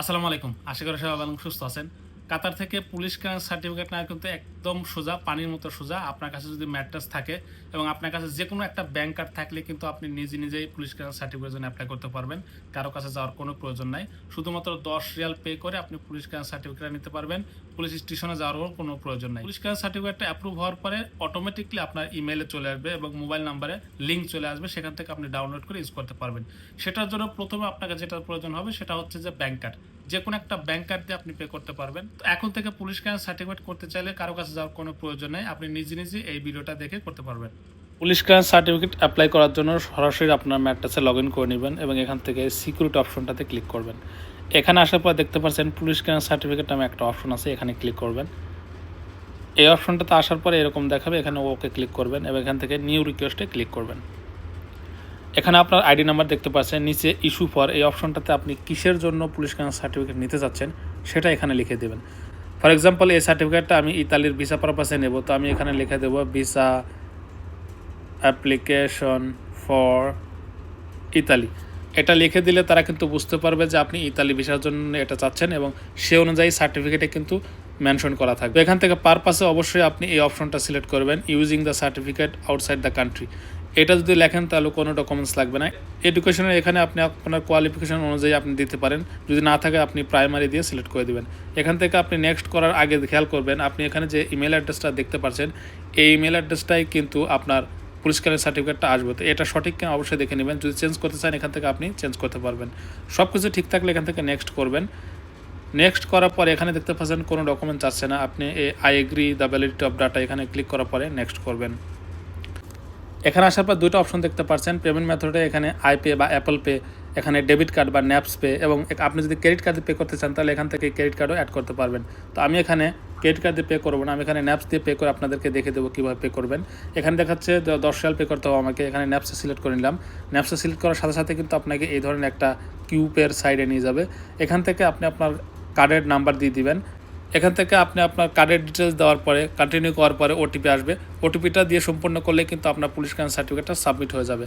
আসসালামু আলাইকুম। আশা করি সবাই ভালো সুস্থ আছেন। কাতার থেকে পুলিশ ক্লিয়ারেন্স সার্টিফিকেট নেওয়া কিন্তু একদম সোজা, পানির মতো সোজা। আপনার কাছে যদি ম্যাট্রাস থাকে এবং আপনার কাছে যে কোনো একটা ব্যাংক কার্ড থাকলে কিন্তু আপনি নিজে নিজেই পুলিশ ক্লিয়ারেন্স সার্টিফিকেট জন্য অ্যাপ্লাই করতে পারবেন। কারও কাছে যাওয়ার কোনো প্রয়োজন নাই। শুধুমাত্র দশ রিয়াল পে করে আপনি পুলিশ ক্লিয়ারেন্স সার্টিফিকেট নিতে পারবেন। পুলিশ স্টেশনে যাওয়ার কোনো প্রয়োজন নাই। পুলিশ ক্লিয়ারেন্স সার্টিফিকেটটা অ্যাপ্রুভ হওয়ার পরে অটোমেটিকলি আপনার ইমেলে চলে আসবে এবং মোবাইল নাম্বারে লিঙ্ক চলে আসবে। সেখান থেকে আপনি ডাউনলোড করে ইউজ করতে পারবেন। সেটার জন্য প্রথমে আপনাকে যেটা প্রয়োজন হবে সেটা হচ্ছে যে ব্যাংক কার্ড যে কোনো একটা ব্যাংক কার্ড দিয়ে আপনি পে করতে পারবেন। এখন থেকে পুলিশ ক্লিয়ারেন্স সার্টিফিকেট করতে চাইলে কারও কাছে যাওয়ার কোনো প্রয়োজন নেই। আপনি নিজে নিজে এই ভিডিওটা দেখে করতে পারবেন। পুলিশ ক্লিয়ারেন্স সার্টিফিকেট অ্যাপ্লাই করার জন্য সরাসরি আপনার ম্যাট্রাসে লগ ইন করে নেবেন এবং এখান থেকে সিকিউরিটি অপশনটাতে ক্লিক করবেন। এখানে আসার পর দেখতে পাচ্ছেন পুলিশ ক্লিয়ারেন্স সার্টিফিকেট নামে একটা অপশন আছে, এখানে ক্লিক করবেন। এই অপশনটাতে আসার পরে এরকম দেখাবে, এখানে ওকে ক্লিক করবেন এবং এখান থেকে নিউ রিকোয়েস্টে ক্লিক করবেন। এখানে আপনার আইডি নাম্বার দেখতে পাচ্ছেন, নিচে ইস্যু ফর এই অপশনটাতে আপনি কিসের জন্য পুলিশ ক্লিয়ারেন্স সার্টিফিকেট নিতে চাচ্ছেন সেটা এখানে লিখে দেবেন। ফর এক্সাম্পল এই সার্টিফিকেটটা আমি ইতালির ভিসা পারপাসে নেব, তো আমি এখানে লিখে দেবো ভিসা অ্যাপ্লিকেশন ফর ইতালি। এটা লিখে দিলে তারা কিন্তু বুঝতে পারবে যে আপনি ইতালি ভিসার জন্য এটা চাচ্ছেন এবং সে অনুযায়ী সার্টিফিকেটে কিন্তু মেনশন করা থাকবে। এখান থেকে পারপাসে অবশ্যই আপনি এই অপশনটা সিলেক্ট করবেন using the certificate outside the country এটা যদি লেখেন, তাহলে কোনো ডকুমেন্টস লাগবে না। এডুকেশনের এখানে আপনি আপনার কোয়ালিফিকেশন অনুযায়ী আপনি দিতে পারেন। যদি না থাকে, আপনি প্রাইমারি দিয়ে সিলেক্ট করে দিবেন। এখান থেকে আপনি নেক্সট করার আগে খেয়াল করবেন, আপনি এখানে যে ইমেল অ্যাড্রেসটা দেখতে পাচ্ছেন, এই ইমেল অ্যাড্রেসটাই কিন্তু আপনার পুলিশ সার্টিফিকেটটা আসবে। তো এটা সঠিক কিনা অবশ্যই দেখে নেবেন। যদি চেঞ্জ করতে চান, এখান থেকে আপনি চেঞ্জ করতে পারবেন। সব কিছু ঠিক থাকলে এখান থেকে নেক্সট করবেন। নেক্সট করার পরে এখানে দেখতে পাচ্ছেন, কোনো ডকুমেন্ট চাচ্ছে না। আপনি I agree the validity of data এখানে ক্লিক করার পরে নেক্সট করবেন। এখানে আসার পর দুটো অপশন দেখতে পাচ্ছেন পেমেন্ট মেথডে এখানে আই পে বা অ্যাপল পে এখানে ডেবিট কার্ড বা ন্যাপস পে এবং আপনি যদি ক্রেডিট কার্ড পে করতে চান, তাহলে এখান থেকে ক্রেডিট কার্ডও অ্যাড করতে পারবেন। তো আমি এখানে ক্রেডিট কার্ড দিয়ে পে করব না, আমি এখানে ন্যাপস দিয়ে পে করে আপনাদেরকে দেখে দেবো কীভাবে পে করবেন। এখানে দেখাচ্ছে দশ রিয়াল পে করতে হবে আমাকে, এখানে ন্যাপসে সিলেক্ট করে নিলাম। ন্যাপসে সিলেক্ট করার সাথে সাথে কিন্তু আপনাকে এই ধরনের একটা কিউপের সাইডে নিয়ে যাবে। এখান থেকে আপনি আপনার কার্ডের নাম্বার দিয়ে দিবেন। এখান থেকে আপনি আপনার কার্ডের ডিটেলস দেওয়ার পরে কন্টিনিউ করার পরে ওটিপি আসবে। ওটিপিটা দিয়ে সম্পূর্ণ করলে কিন্তু আপনার পুলিশ ক্যান সার্টিফিকেটটা সাবমিট হয়ে যাবে।